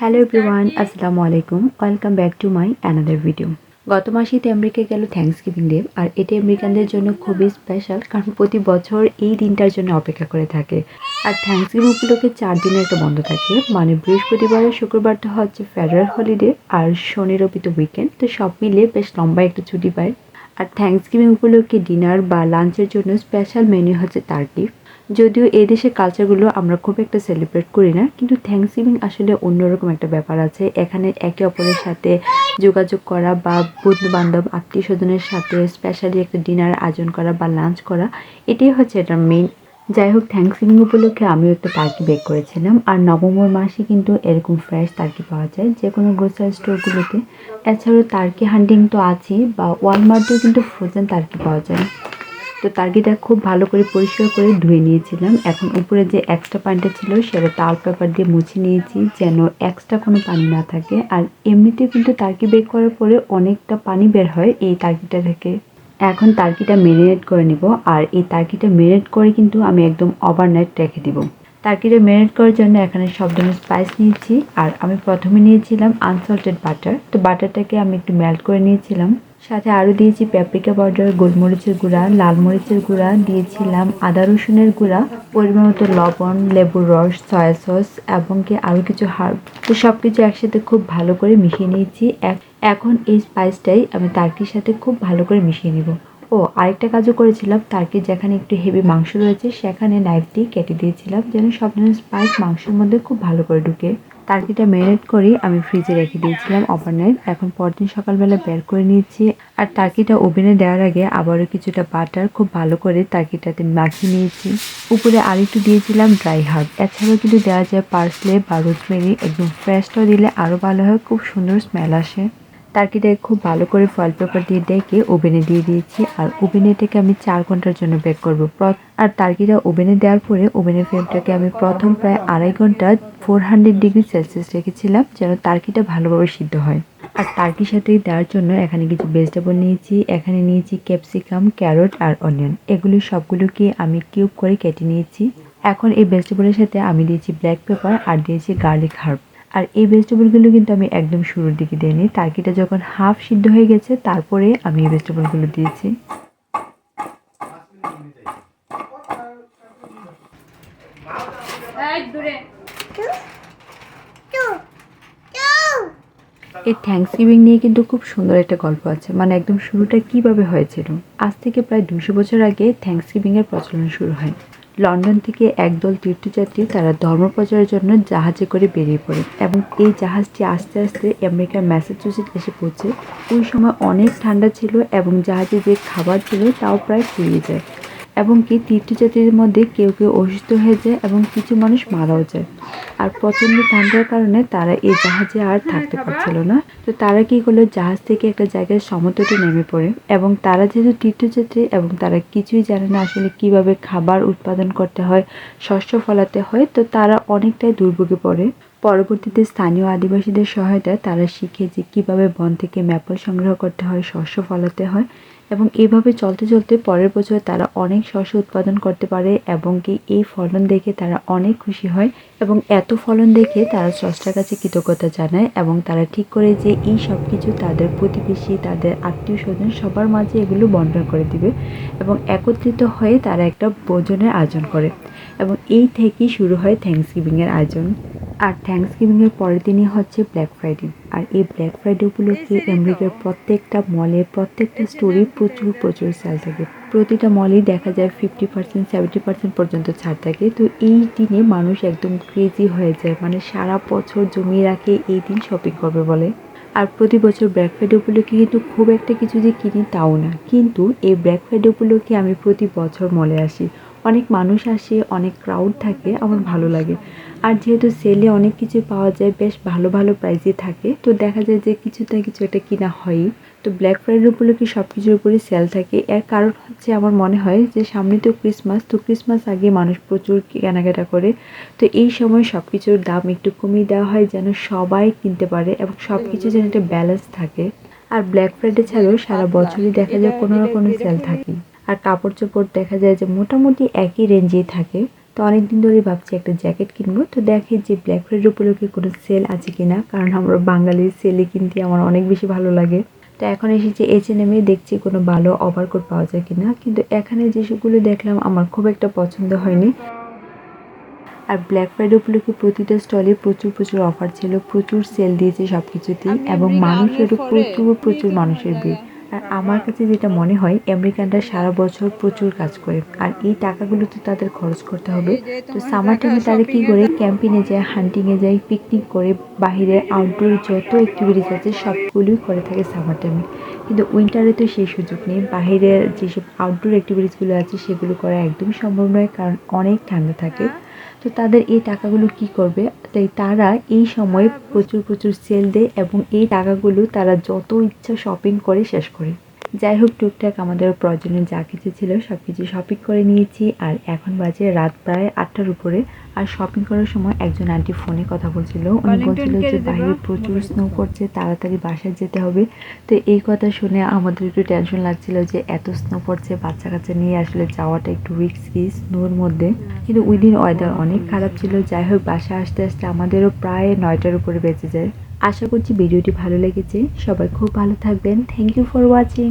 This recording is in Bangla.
হ্যালো এভরিওয়ান আসসালামু আলাইকুম welcome back to my another video গত মাসেই তো আমেরিকা গেল থ্যাংকস গিভিং ডে আর এটি আমেরিকানদের জন্য খুবই স্পেশাল কারণ প্রতি বছর এই দিনটার জন্য অপেক্ষা করে থাকে। আর থ্যাংকস গিভিং উপলক্ষে চার দিনের একটা বন্ধ থাকে মানে বৃহস্পতিবার শুক্রবারটা হচ্ছে ফেডারেল হলিডে আর শনি রবি তো উইকেন্ড তো সব মিলে বেশ লম্বা একটা ছুটি পায়। আর থ্যাংকস গিভিং উপলক্ষে ডিনার বা লাঞ্চের জন্য স্পেশাল মেনু হচ্ছে টার্কি যদিও এই দেশের কালচারগুলো আমরা খুব একটা সেলিব্রেট করি না, কিন্তু থ্যাংকস গিভিং আসলে অন্যরকম একটা ব্যাপার আছে। এখানে একে অপরের সাথে যোগাযোগ করা বা বন্ধু বান্ধব আত্মীয় স্বজনের সাথে স্পেশালি একটা ডিনার আয়োজন করা বা লাঞ্চ করা, এটাই হচ্ছে এটার মেইন যাই হোক থ্যাংকস গিভিং উপলক্ষে আমিও একটা টার্কি বেক করেছিলাম। আর নভেম্বর মাসে কিন্তু এরকম ফ্রেশ টার্কি পাওয়া যায় যে কোনো গ্রোসারি স্টোরগুলোতে এছাড়াও টার্কি হান্ডিং তো আছেই, বা ওয়ালমার্টেও কিন্তু ফ্রোজেন টার্কি পাওয়া যায়। তো টার্কিটা খুব ভালো করে পরিষ্কার করে ধুয়ে নিয়েছিলাম। এখন উপরে যে এক্সট্রা পানিটা ছিল, সেটা তাল পেপার দিয়ে মুছে নিয়েছি, যেন এক্সট্রা কোনো পানি না থাকে। আর এমনিতে কিন্তু টার্কি বেক করার পরে অনেকটা পানি বের হয় এই টার্কিটা থেকে। এখন টার্কিটা মেরিনেট করে নিব, আর এই টার্কিটা মেরিনেট করে কিন্তু আমি একদম ওভারনাইট রেখে দিব। টার্কিটা মেরিনেট করার জন্য এখানে সব ধরনের স্পাইস নিয়েছি, আর আমি প্রথমে নিয়েছিলাম আনসল্টেড বাটার তো বাটারটাকে আমি একটু মেল্ট করে নিয়েছিলাম। সাথে আরও দিয়েছি প্যাপ্রিকা পাউডার গোলমরিচের গুঁড়া, লাল মরিচের গুঁড়া, দিয়েছিলাম আদা রসুনের গুঁড়া, পরিমাণ মতো লবণ, লেবুর রস সয়া সস এবং কি আরও কিছু হার্ব। তো সব কিছু একসাথে খুব ভালো করে মিশিয়ে নিয়েছি। এখন এই স্পাইসটাই আমি তার্কির সাথে খুব ভালো করে মিশিয়ে নিব। ও, আরেকটা কাজও করেছিলাম। তার্কি যেখানে একটু হেভি মাংস রয়েছে, সেখানে নাইফ দিয়ে কেটে দিয়েছিলাম যেন সব ধরনের স্পাইস মাংসের মধ্যে খুব ভালো করে ঢুকে। টার্কিটা ম্যারিনেট করে, আমি ফ্রিজে রেখে দিয়েছিলাম ওভারনাইট এখন পরদিন সকালবেলা বের করে নিয়েছি। আর তারকিটা ওভেনে দেওয়ার আগে আবারও কিছুটা বাটার খুব ভালো করে তারকিটাতে মাখিয়ে নিয়েছি। উপরে আর একটু দিয়েছিলাম ড্রাই হার্ব এছাড়াও কিন্তু দেওয়া যায় পার্সলে বা রোজমেরি একদম ফ্রেশটা দিলে আরও ভালো হয়, খুব সুন্দর স্মেল আসে। টার্কিটাকে খুব ভালো করে ফয়েল পেপার দিয়ে ডেকে ওভেনে দিয়ে দিয়েছি। আর ওভেনে থেকে আমি চার ঘণ্টার জন্য বেক করব। আর টার্কিটা ওভেনে দেওয়ার পরে ওভেনের ফ্লেমটাকে আমি প্রথম প্রায় আড়াই ঘণ্টা ফোর হান্ড্রেড ডিগ্রি সেলসিয়াস রেখেছিলাম যেন টার্কিটা ভালোভাবে সিদ্ধ হয়। আর টার্কির সাথে দেওয়ার জন্য এখানে কিছু ভেজিটেবল নিয়েছি, এখানে নিয়েছি ক্যাপসিকাম ক্যারট আর অনিয়ন এগুলি সবগুলোকে আমি কিউব করে কেটে নিয়েছি। এখন এই ভেজিটেবলের সাথে আমি দিয়েছি ব্ল্যাক পেপার আর দিয়েছি গার্লিক হার্ব আর এই ভেজিটেবলগুলো কিন্তু আমি একদম শুরুর দিকে দিইনি। টার্কিটা যখন হাফ সিদ্ধ হয়ে গেছে তারপরে আমি এই ভেজিটেবলগুলো দিয়েছি। এই থ্যাংকস গিভিং নিয়ে কিন্তু খুব সুন্দর একটা গল্প আছে। মানে একদম শুরুটা কীভাবে হয়েছিল? আজ থেকে প্রায় দুশো বছর আগে থ্যাংকস গিভিংয়ের প্রচলন শুরু হয়। লন্ডন থেকে একদল তীর্থযাত্রী তারা ধর্ম প্রচারের জন্য জাহাজে করে বেরিয়ে পড়ে এবং এই জাহাজটি আস্তে আস্তে আমেরিকার ম্যাসাচুসেট এসে পৌঁছে। ওই সময় অনেক ঠান্ডা ছিল এবং জাহাজে যে খাবার ছিল তাও প্রায় ফুরিয়ে যায়। এবং কি তীর্থযাত্রীদের মধ্যে কেউ কেউ অসুস্থ হয়ে যায় এবং কিছু মানুষ মারাও যায়। আর প্রচণ্ড ঠান্ডার কারণে তারা এই জাহাজে আর থাকতে পারছিল না। তো তারা কি করল? জাহাজ থেকে একটা জায়গায় সমতটে নেমে পড়ে এবং তারা যেহেতু তীর্থযাত্রী এবং তারা কিছুই জানে না আসলে কীভাবে খাবার উৎপাদন করতে হয় শস্য ফলাতে হয় তো তারা অনেকটাই দুর্ভোগে পড়ে। পরবর্তীতে স্থানীয় আদিবাসীদের সহায়তায় তারা শিখে যে কীভাবে বন থেকে ম্যাপল সংগ্রহ করতে হয়, শস্য ফলাতে হয় এবং এইভাবে চলতে চলতে পরের বছর তারা অনেক শস্য উৎপাদন করতে পারে এবং কি এই ফলন দেখে তারা অনেক খুশি হয় এবং এত ফলন দেখে তারা স্রষ্টার কাছে কৃতজ্ঞতা জানায় এবং তারা ঠিক করে যে এই সব কিছু তাদের প্রতিবেশী, তাদের আত্মীয় স্বজন সবার মাঝে এগুলো বন্টন করে দিবে এবং একত্রিত হয়ে তারা একটা ভোজনের আয়োজন করে এবং এই থেকেই শুরু হয় থ্যাংকস গিভিংয়ের আয়োজন। আর থ্যাংকস গিভিংয়ের পরের দিনই হচ্ছে ব্ল্যাক ফ্রাইডে আর এই ব্ল্যাক ফ্রাইডে উপলক্ষে আমেরিকার প্রত্যেকটা মলে প্রত্যেকটা স্টোরি প্রচুর প্রচুর সেল থাকে। প্রতিটা মলেই দেখা যায় ফিফটি পার্সেন্ট সেভেন্টি পার্সেন্ট পর্যন্ত ছাড় থাকে। তো এই দিনে মানুষ একদম ক্রেজি হয়ে যায়। মানে সারা বছর জমিয়ে রাখে এই দিন শপিং করবে বলে। আর প্রতি বছর ব্ল্যাক ফ্রাইডে উপলক্ষে কিন্তু খুব একটা কিছু যে কিনি তাও না। কিন্তু এই ব্ল্যাক ফ্রাইডে উপলক্ষে আমি প্রতি বছর মলে আসি। অনেক মানুষ আসে, অনেক ক্রাউড থাকে, আমার ভালো লাগে। আর যেহেতু সেলে অনেক কিছু পাওয়া যায়, বেশ ভালো ভালো প্রাইসে থাকে, তো দেখা যায় যে কিছু না কিছু একটা কিনা হয়ই। তো ব্ল্যাক ফ্রাইডে উপলক্ষে সব কিছুর উপরে সেল থাকে। এর কারণ হচ্ছে আমার মনে হয় যে সামনে তো ক্রিসমাস তো ক্রিসমাস আগে মানুষ প্রচুর কেনাকাটা করে। তো এই সময় সব কিছুর দাম একটু কমিয়ে দেওয়া হয় যেন সবাই কিনতে পারে এবং সব কিছু যেন একটা ব্যালেন্স থাকে। আর ব্ল্যাক ফ্রাইডে ছাড়াও সারা বছরই দেখা যায় কোনো না কোনো সেল থাকে আর কাপড় চোপড় দেখা যায় যে মোটামুটি একই রেঞ্জেই থাকে। তো অনেকদিন ধরেই ভাবছি একটা জ্যাকেট কিনবো। তো দেখি যে ব্ল্যাক ফ্রাইডে উপলক্ষে কোনো সেল আছে কিনা কারণ আমরা বাঙালির সেলে কিনতে আমার অনেক বেশি ভালো লাগে। তো এখন এসেছি এইচ এন এমে দেখছি কোনো ভালো ওভারকোট পাওয়া যায় কিনা। কিন্তু এখানে যেসবগুলো দেখলাম আমার খুব একটা পছন্দ হয়নি। আর ব্ল্যাক ফ্রাইডে উপলক্ষে প্রতিটা স্টলে প্রচুর প্রচুর অফার ছিল। প্রচুর সেল দিয়েছে সব কিছুতেই এবং মানুষেরও প্রচুর প্রচুর মানুষের ভিড়। আমার কাছে যেটা মনে হয়, আমেরিকানরা সারা বছর প্রচুর কাজ করে আর এই টাকাগুলো তো তাদের খরচ করতে হবে। তো সামার টাইমে তারা কী করে, ক্যাম্পিংয়ে যায় হান্টিংয়ে যায় পিকনিক করে বাহিরে আউটডোর যত অ্যাক্টিভিটিস আছে সবগুলোই করে থাকে সামার টাইমে কিন্তু উইন্টারে তো সেই সুযোগ নেই। বাইরে যেসব আউটডোর অ্যাক্টিভিটিসগুলো আছে সেগুলো করা একদমই সম্ভব নয়, কারণ অনেক ঠান্ডা থাকে। তো তাদের এই টাকাগুলো কি করবে? তাই তারা এই সময় প্রচুর প্রচুর সেল দেয় এবং এই টাকাগুলো তারা যত ইচ্ছা শপিং করে শেষ করে। যাই হোক টুকটাক আমাদের প্রয়োজনীয় যা কিছু ছিল সব কিছু শপিং করে নিয়েছি। আর এখন বাজে রাত প্রায় আটটার উপরে। আর শপিং করার সময় একজন আন্টি ফোনে কথা বলছিল। উনি বলছিল যে বাইরে প্রচুর স্নো করছে তাড়াতাড়ি বাসায় যেতে হবে। তো এই কথা শুনে আমাদের একটু টেনশন লাগছিল যে এত স্নো পড়ছে বাচ্চা কাচ্চা নিয়ে আসলে যাওয়াটা একটু রিস্কি স্নোর মধ্যে। কিন্তু ওই দিন ওয়েদার অনেক খারাপ ছিল। যাই হোক বাসায় আসতে আসতে আমাদেরও প্রায় নয়টার উপরে বেঁচে যায়। আশা করছি ভিডিওটি ভালো লেগেছে। সবাই খুব ভালো থাকবেন। Thank you for watching